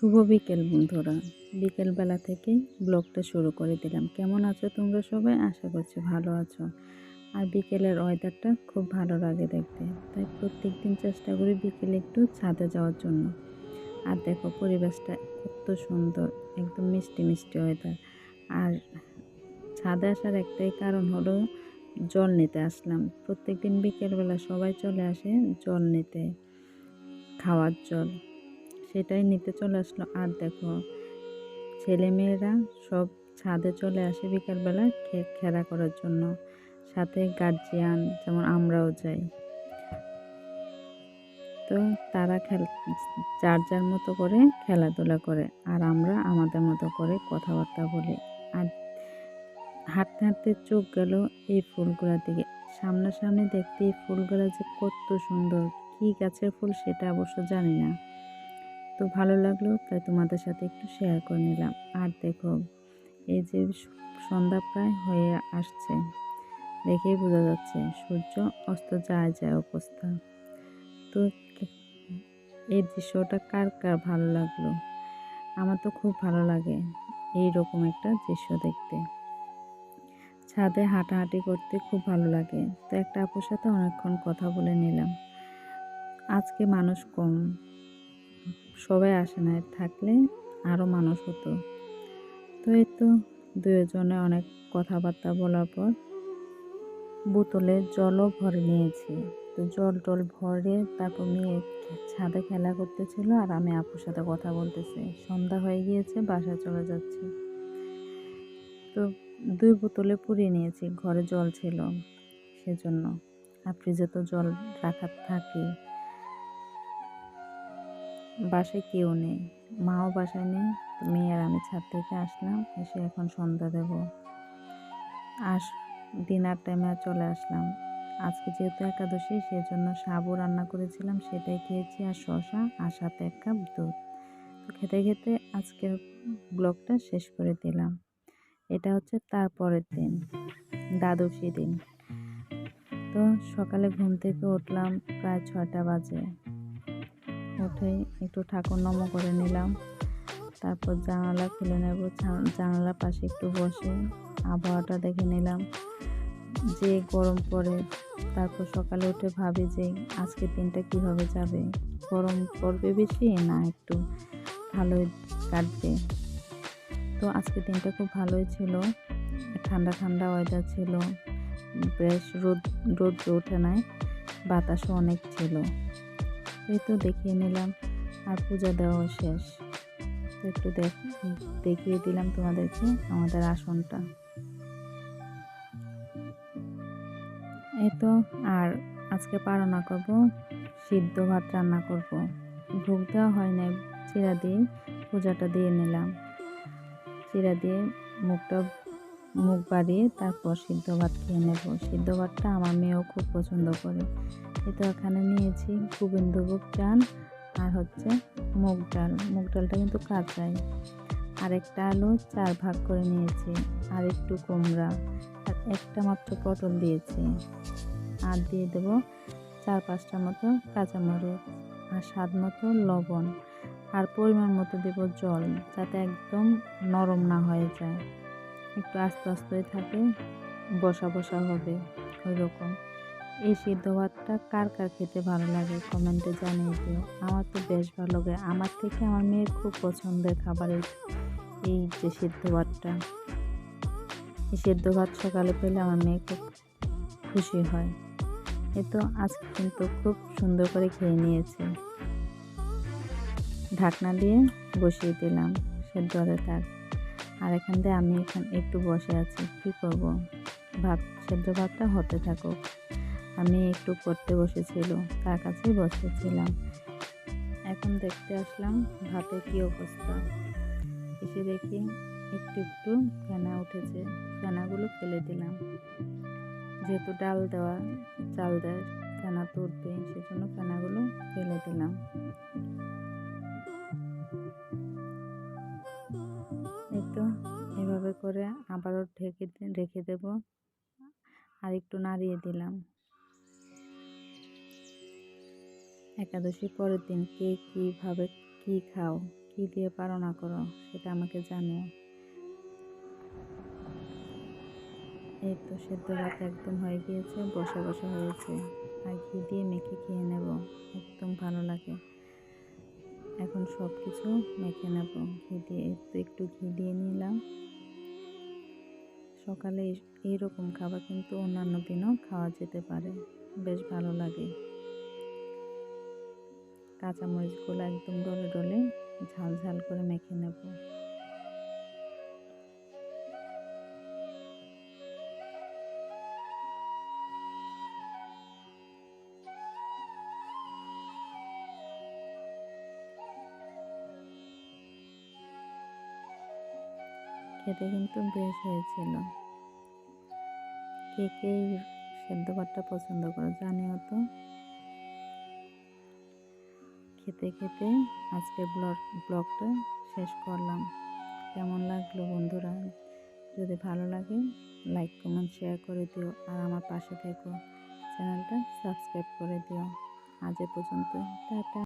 শুভ বিকেল, বন্ধুরা। বিকেলবেলা থেকে ব্লগটা শুরু করে দিলাম। কেমন আছো তোমরা সবাই? আশা করছি ভালো আছো। আর বিকেলের ওয়েদারটা খুব ভালো লাগে দেখতে। তাই প্রত্যেক দিন চেষ্টা করি বিকেলে একটু ছাদে যাওয়ার জন্য। আর দেখো, পরিবেশটা কত সুন্দর, একদম মিষ্টি মিষ্টি ওয়েদার আর ছাদে আসার একটাই কারণ হলো জল নিতে আসলাম। প্রত্যেক দিন বিকেলবেলা সবাই চলে আসে জল নিতে, খাওয়ার জল। সেটাই নিতে চলে আসলো। আর দেখো, ছেলেমেয়েরা সব ছাদে চলে আসে বিকালবেলা খেলা করার জন্য। সাথে গার্জিয়ান যেমন আমরাও যাই। তো তারা খেল, যার যার মতো করে খেলাধুলা করে। আর আমরা আমাদের মতো করে কথাবার্তা বলি। আর হাঁটতে হাঁটতে চোখ গেল এই ফুলগুলোর দিকে। সামনাসামনি দেখতে এই ফুলগুলো যে কত সুন্দর। কী গাছের ফুল সেটা অবশ্য জানি না। তো ভালো লাগল, তাই তোমাদের সাথে একটু শেয়ার করে নিলাম। আর দেখো, এই যে সন্ধ্যা প্রায় হয়ে আসছে, দেখেই বোঝা যাচ্ছে সূর্য অস্ত যায় যায় অবস্থা। তো এই দৃশ্যটা কার কার ভালো লাগল? আমার তো খুব ভালো লাগে এই রকম একটা দৃশ্য দেখতে। ছাদে হাঁটাহাঁটি করতে খুব ভালো লাগে। তো একটা আপুর সাথে অনেকক্ষণ কথা বলে নিলাম। আজকে মানুষ কম। সবাই আসে না, থাকলে আরও মানুষ হতো। তো এই তো দুজনে অনেক কথাবার্তা বলার পর বোতলে জলও ভরে নিয়েছি। তো জল টল ভরে তারপর মেয়ে ছাদে খেলা করতেছিল আর আমি আপুর সাথে কথা বলতেছি। সন্ধ্যা হয়ে গিয়েছে, বাসায় চলে যাচ্ছি। তো দুই বোতলে পুড়িয়ে নিয়েছি, ঘরে জল ছিল সেজন্য। আর ফ্রিজে তো জল রাখার থাকে বাসায় কেউ নেই। মাও বাসায় নেই। মেয়ে আর আমি ছাদ থেকে আসলাম, এসে এখন সন্ধ্যা দেব। আস ডিনার টাইমে চলে আসলাম। আজকে যেহেতু একাদশী, সেজন্য সাবু রান্না করেছিলাম, সেটাই খেয়েছি, আর শশা আর সাথে এক কাপ দুধ। তো খেতে খেতে আজকের ব্লগটা শেষ করে দিলাম। এটা হচ্ছে তারপরের দিন, দ্বাদশী দিন। তো সকালে ঘুম থেকে উঠলাম প্রায় ছয়টা বাজে। উঠে একটু ঠাকুর নম করে নিলাম। তারপর জানালা খুলে নেব জানালার পাশে একটু বসে আবহাওয়াটা দেখে নিলাম। যে গরম পড়ে, তারপর সকালে উঠে ভাবি যে আজকে দিনটা কীভাবে যাবে? গরম পড়বে বেশি না একটু ভালোই কাটবে? তো আজকে দিনটা খুব ভালোই ছিল। ঠান্ডা ঠান্ডা ওয়েদার ছিল। বেশ রোদ রোদ ওঠে নাই, বাতাসও অনেক ছিল। এই তো দেখিয়ে নিলাম। আর পূজা দেওয়া শেষ। একটু দেখ, দেখিয়ে দিলাম তোমাদেরকে আমাদের আসনটা। এই তো, আর আজকে পারনা করব, সিদ্ধ ভাত রান্না করব। ভোগ দেওয়া হয় নাই, চিরা দিয়ে পূজাটা দিয়ে নিলাম। চিরা দিয়ে মুখটা, মুখ বাড়িয়ে তারপর সিদ্ধ ভাত খেয়ে নেব। সিদ্ধ ভাতটা আমার মেয়েও খুব পছন্দ করে। তো এখানে নিয়েছি গোবিন্দভোগ চাল আর হচ্ছে মুগ ডাল। মুগ ডালটা কিন্তু কাঁচাই। আর একটা আলু চার ভাগ করে নিয়েছি আর একটু কুমড়া। আর একটা মাত্র পটল দিয়েছি। আর দিয়ে দেব চার পাঁচটা মতো কাঁচামরিচ আর স্বাদ মতো লবণ। আর পরিমাণ মতো দেব জল যাতে একদম নরম না হয়ে যায়। একটু আস্তে আস্তে থাকে, বসা বসা হবে ওই রকম এই সিদ্ধ ভাতটা কার কার খেতে ভালো লাগে কমেন্টে জানিয়ে দিও। আমার তো বেশ ভালো লাগে। আমার থেকে আমার মেয়ের খুব পছন্দের খাবার এই যে সিদ্ধ ভাতটা। এই সিদ্ধ ভাত সকালে পেলে আমার মেয়ে খুব খুশি হয়। এ তো আজকে কিন্তু খুব সুন্দর করে খেয়ে নিয়েছে। ঢাকনা দিয়ে বসিয়ে দিলাম সেদ্ধ হতে থাক আর এখান থেকে আমি এখান একটু বসে আছি। কী করব? ভাত সেদ্ধ ভাতটা হতে থাকুক। আমি একটু পড়তে বসেছিল, তার কাছেই বসেছিলাম। এখন দেখতে আসলাম ভাতের কী অবস্থা। এসে দেখি একটু একটু ফেনা উঠেছে, ফেনাগুলো ফেলে দিলাম। যেহেতু ডাল দেওয়া, চাল দেয়, ফেনা তো উঠবে সেজন্য ফেনাগুলো ফেলে দিলাম। এই তো এভাবে করে আবারও ঢেকে, রেখে দেব। আর একটু নাড়িয়ে দিলাম। একাদশীর পরের দিন কে কীভাবে কী খাও, কী দিয়ে পালনা করো, সেটা আমাকে জানিও। এই তো সেদ্ধ ভাত একদম হয়ে গিয়েছে, বসে বসে হয়েছে। আর ঘি দিয়ে মেখে খেয়ে নেব, একদম ভালো লাগে। এখন সব কিছু মেখে নেব, ঘি দিয়ে। একটু একটু ঘি দিয়ে নিলাম। সকালে এইরকম খাবার কিন্তু অন্যান্য দিনও খাওয়া যেতে পারে, বেশ ভালো লাগে। কাঁচামরিচগুলো একদম ডলে ডলে ঝাল ঝাল করে মেখে নেব। খেতে কিন্তু বেশ হয়েছিল। কে কে সেদ্ধ ভাতটা পছন্দ করে জানিও তো? খেতে খেতে আজকে ব্লগ, ব্লগটা শেষ করলাম। কেমন লাগল বন্ধুরা? যদি ভালো লাগে লাইক কমেন্ট শেয়ার করে দিও। আর আমার পাশে থেকো। চ্যানেলটা সাবস্ক্রাইব করে দিও। আজ এ পর্যন্ত টাটা।